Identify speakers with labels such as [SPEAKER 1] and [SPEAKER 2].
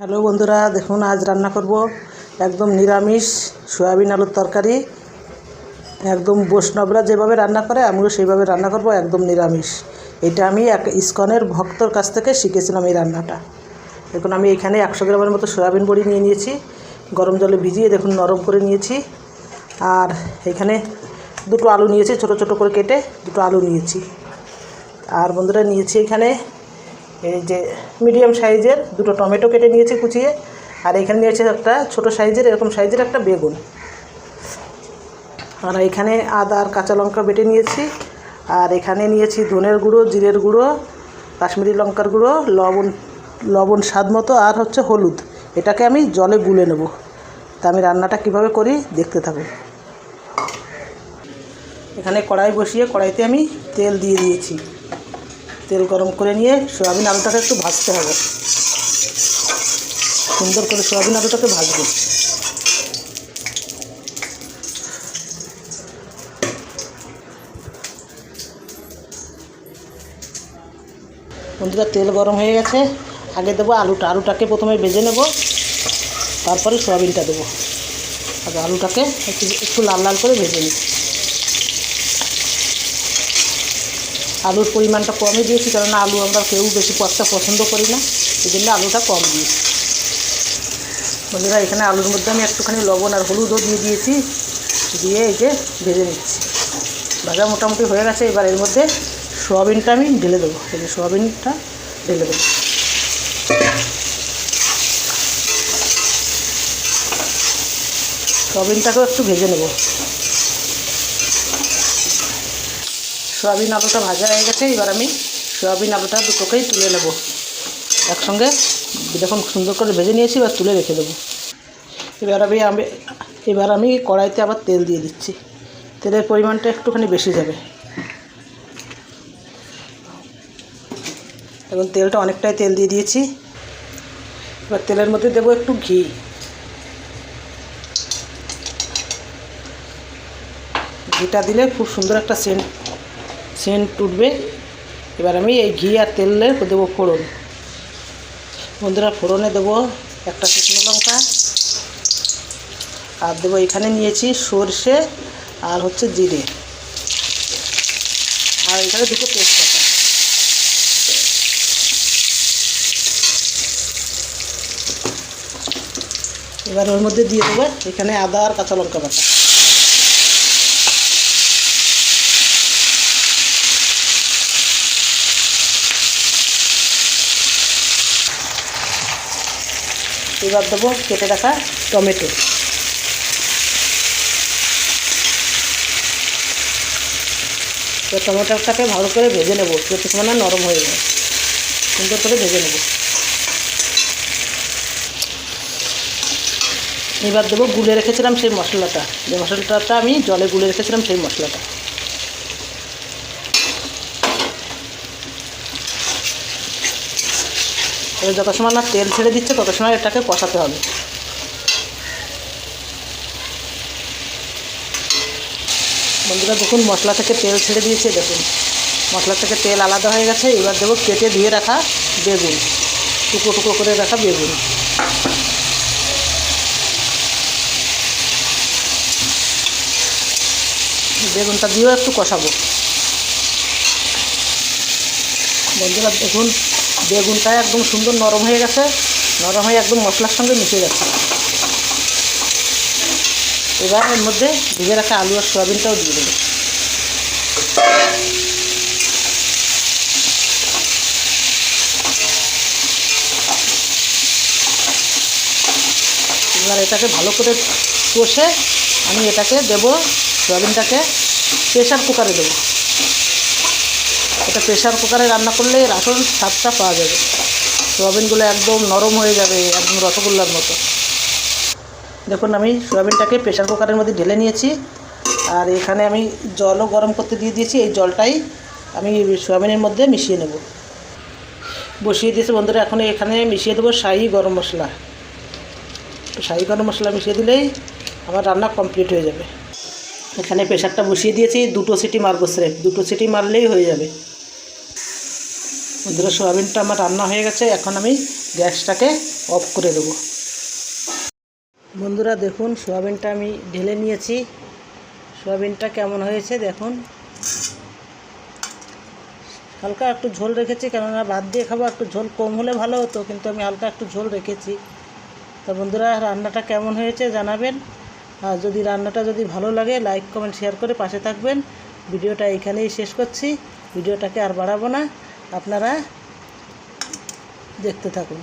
[SPEAKER 1] Hello বন্ধুরা, দেখুন, আজ রান্না করব একদম নিরামিষ সয়াবিন আলুর তরকারি। একদম বৈষ্ণবরা যেভাবে রান্না করে, আমিও সেইভাবে রান্না করব, একদম নিরামিষ। এটা আমি এক ইস্কনের ভক্তর কাছ থেকে শিখেছিলাম এই রান্নাটা। দেখুন, আমি এখানে একশো গ্রামের মতো সয়াবিন বড়ি নিয়ে নিয়েছি। গরম জলে ভিজিয়ে দেখুন, নরম করে নিয়েছি। আর এখানে দুটো আলু নিয়েছি, ছোট ছোট করে কেটে দুটো আলু নিয়েছি। আর বন্ধুরা, নিয়েছি এখানে এই যে মিডিয়াম সাইজের দুটো টমেটো কেটে নিয়েছি কুচিয়ে, আর এখানে নিয়েছি একটা ছোট সাইজের, এরকম সাইজের একটা বেগুন। আর এখানে আদা আর কাঁচা লঙ্কা বেটে নিয়েছি, আর এখানে নিয়েছি ধনের গুঁড়ো, জিরের গুঁড়ো, কাশ্মীরি লঙ্কার গুঁড়ো, লবণ লবণ স্বাদ মতো, আর হচ্ছে হলুদ। এটাকে আমি জলে গুলে নেব। তা আমি রান্নাটা কীভাবে করি দেখতে থাকুন। এখানে কড়াই বসিয়ে কড়াইতে আমি তেল দিয়ে দিয়েছি। তেল গরম করে নিয়ে সয়াবিন আলুটাকে একটু ভাজতে হবে। সুন্দর করে সয়াবিন আলুটাকে ভাজবো। বন্ধুরা, তেল গরম হয়ে গেছে। আগে দেবো আলুটা। আলুটাকে প্রথমে ভেজে নেব। তারপরে সয়াবিনটা দেবো। আগে আলুটাকে একটু একটু লাল লাল করে ভেজে নিই। আলুর পরিমাণটা কমই দিয়েছি, কারণ আলু আমরা কেউ বেশি কষা পছন্দ করি না, এই জন্য আলুটা কম দিয়েছি। বন্ধুরা, এখানে আলুর মধ্যে আমি একটুখানি লবণ আর হলুদও দিয়ে দিয়েছি, দিয়ে এই যে ভেজে নিচ্ছি। ভাজা মোটামুটি হয়ে গেছে, এবার এর মধ্যে সোয়াবিনটা আমি ঢেলে দেবো। এই যে সোয়াবিনটা ঢেলে দেবো। সোয়াবিনটাকেও একটু ভেজে নেব। সয়াবিন আলুটা ভাজা হয়ে গেছে, এবার আমি সয়াবিন আলুটা দুটোকেই তুলে নেব। একসঙ্গে যখন সুন্দর করে ভেজে নিয়েছি, এবার তুলে রেখে দেবো। এবার আমি আমি, এবার আমি কড়াইতে আবার তেল দিয়ে দিচ্ছি। তেলের পরিমাণটা একটুখানি বেশি যাবে। এখন তেলটা অনেকটাই তেল দিয়ে দিয়েছি। এবার তেলের মধ্যে দেবো একটু ঘি। ঘিটা দিলে খুব সুন্দর একটা সেন্ট সেন্ট উঠবে। এবার আমি এই ঘি আর তেলে দেবো ফোড়ন। বন্ধুরা, ফোড়নে দেবো একটা শুকনো লঙ্কা। আর দেবো এখানে নিয়েছি সর্ষে আর হচ্ছে জিরে। আর এখানে দুটো তেজপাতা। এবার ওর মধ্যে দিয়ে দেবো এখানে আদা আর কাঁচা লঙ্কা বাটা। এবার দেবো কেটে রাখা টমেটো। তো টমেটোটাকে ভালো করে ভেজে নেব যতক্ষণ না নরম হয়ে যায় সুন্দর করে ভেজে নেব। এবার দেবো গুলে রেখেছিলাম সেই মশলাটা। যে মশলাটা আমি জলে গুলে রেখেছিলাম সেই মশলাটা। এবার যত সময় না তেল ছেড়ে দিচ্ছে, তত সময় এটাকে কষাতে হবে। বন্ধুরা, দেখুন, মশলা থেকে তেল ছেড়ে দিয়েছে, দেখুন। মশলা থেকে তেল আলাদা হয়ে গেছে, এবার দেবো কেটে ধুয়ে রাখা বেগুন। টুকরো টুকরো করে রাখা বেগুন। বেগুনটা দিয়েও একটু কষাবো। বন্ধুরা, দেখুন বেগুনটা একদম সুন্দর নরম হয়ে গেছে। নরম হয়ে একদম মশলার সঙ্গে মিশে গেছে এবার এর মধ্যে ভিজে রাখা আলু আর সয়াবিনটাও দিয়ে দেবো। এবার এটাকে ভালো করে কষে আমি এটাকে দেব, সয়াবিনটাকে প্রেশার কুকারে দেবো। এটা প্রেশার কুকারে রান্না করলে এর আসল স্বাদটা পাওয়া যাবে। সোয়াবিনগুলো একদম নরম হয়ে যাবে, একদম রসগোল্লার মতো। দেখুন, আমি সোয়াবিনটাকে প্রেশার কুকারের মধ্যে ঢেলে নিয়েছি। আর এখানে আমি জলও গরম করতে দিয়ে দিয়েছি। এই জলটাই আমি সোয়াবিনের মধ্যে মিশিয়ে নেব। বসিয়ে দিয়েছি বন্ধুরা, এখন এখানে মিশিয়ে দেবো শাহি গরম মশলা। শাহি গরম মশলা মিশিয়ে দিলেই আমার রান্না কমপ্লিট হয়ে যাবে। এখানে প্রেশারটা বসিয়ে দিয়েছি, দুটো সিটি মারবো স্রেফ। দুটো সিটি মারলেই হয়ে যাবে। বন্ধুরা সোয়াবিনটা আমার রান্না হয়ে গেছে, এখন আমি গ্যাসটাকে অফ করে দেবো। বন্ধুরা দেখুন, সোয়াবিনটা আমি ঢেলে নিয়েছি। সোয়াবিনটা কেমন হয়েছে দেখুন। হালকা একটু ঝোল রেখেছি, কেননা ভাত দিয়ে খাব একটু ঝোল কম হলে ভালো হতো, কিন্তু আমি হালকা একটু ঝোল রেখেছি। তো বন্ধুরা, রান্নাটা কেমন হয়েছে জানাবেন। আর যদি রান্নাটা যদি ভালো লাগে, লাইক, কমেন্ট, শেয়ার করে পাশে থাকবেন। ভিডিওটা এইখানেই শেষ করছি। ভিডিওটাকে আর বাড়াবো না। আপনারা দেখতে থাকুন।